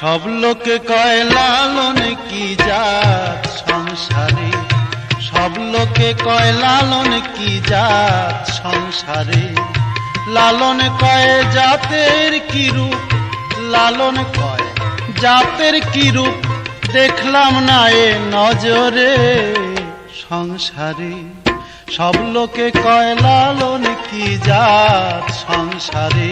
সব লোকে কয়, লালন কি জাত সংসারে? সব লোকে কয়, লালন কি জাত সংসারে? লালন কয়, জাতের কি রূপ? লালন কয়, জাতের কি রূপ? দেখলাম না এ নজরে সংসারে। সব লোকে কয়, লালন কি জাত সংসারে?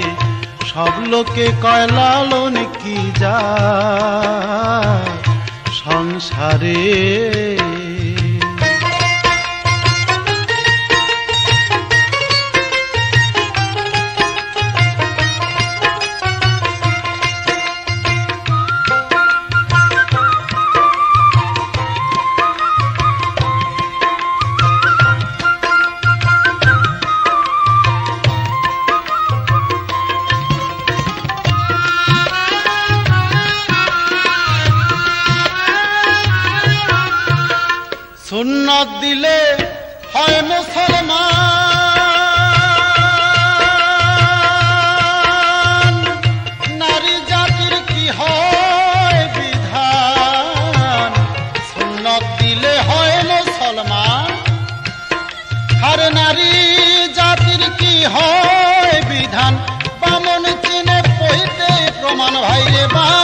সব লোকে কয় লালন কি জাত সংসারে? সুন্নত দিলে হয় মুসলমান। নারী জাতির কি হয় বিধান? সুন্নত দিলে হয় মুসলমান। আর নারী জাতির কি হয় বিধান? বামন চেনে পইতে প্রমাণ ভাইরে বামন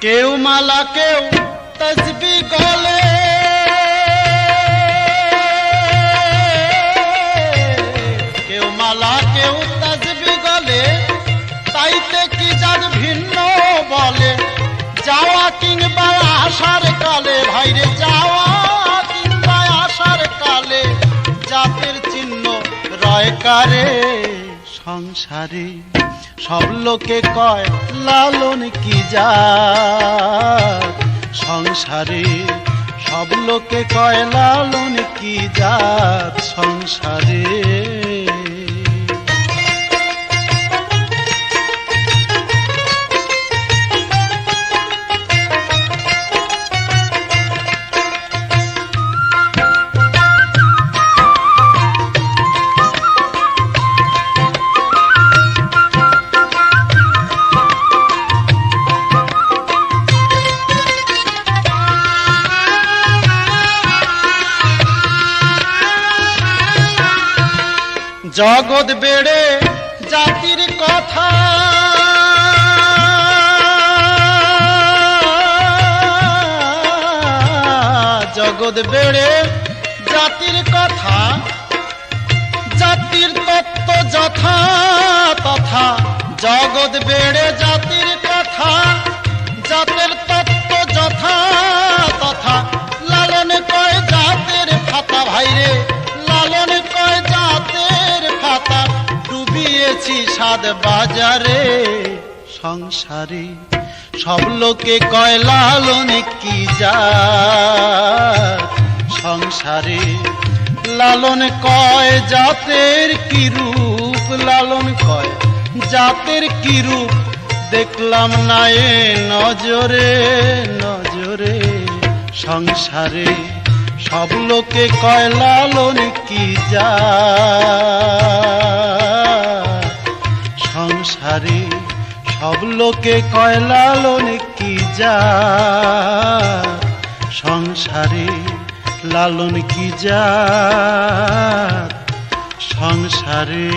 কেউ মালা, কেউ তসবি গলে। কেউ মালা, কেউ তসবি গলে। তাইতে কি যার ভিন্ন বলে? যাওয়া কিংবা আসার কালে, ভাইরে, যাওয়া কিংবা আসার কালে, জাতের চিহ্ন রয় কারে। সংসারে সব লোকে কয়, লালন কি যা সংসারে সব লোকে কয়, লালন কি জাত? সংসারে জগৎ বেড়ে জাতির কথা। জগৎ বেড়ে জাতির কথা। জাতির তত্ত্ব যথা তথা। জগৎ বেড়ে জাতির কথা। ডুবিয়েছি সাদ বাজারে সংসারে। সব লোকে কয়, লালন কি যা সংসারে লালন কয়, জাতের কি রূপ? লালন কয়, জাতের কি রূপ? দেখলাম না এ নজরে নজরে। সংসারে সব লোকে কয়, লালন কি যা সংসারে সব লোকে কয় লোনে কি যা? সংসারে লালন কি যা? সংসারে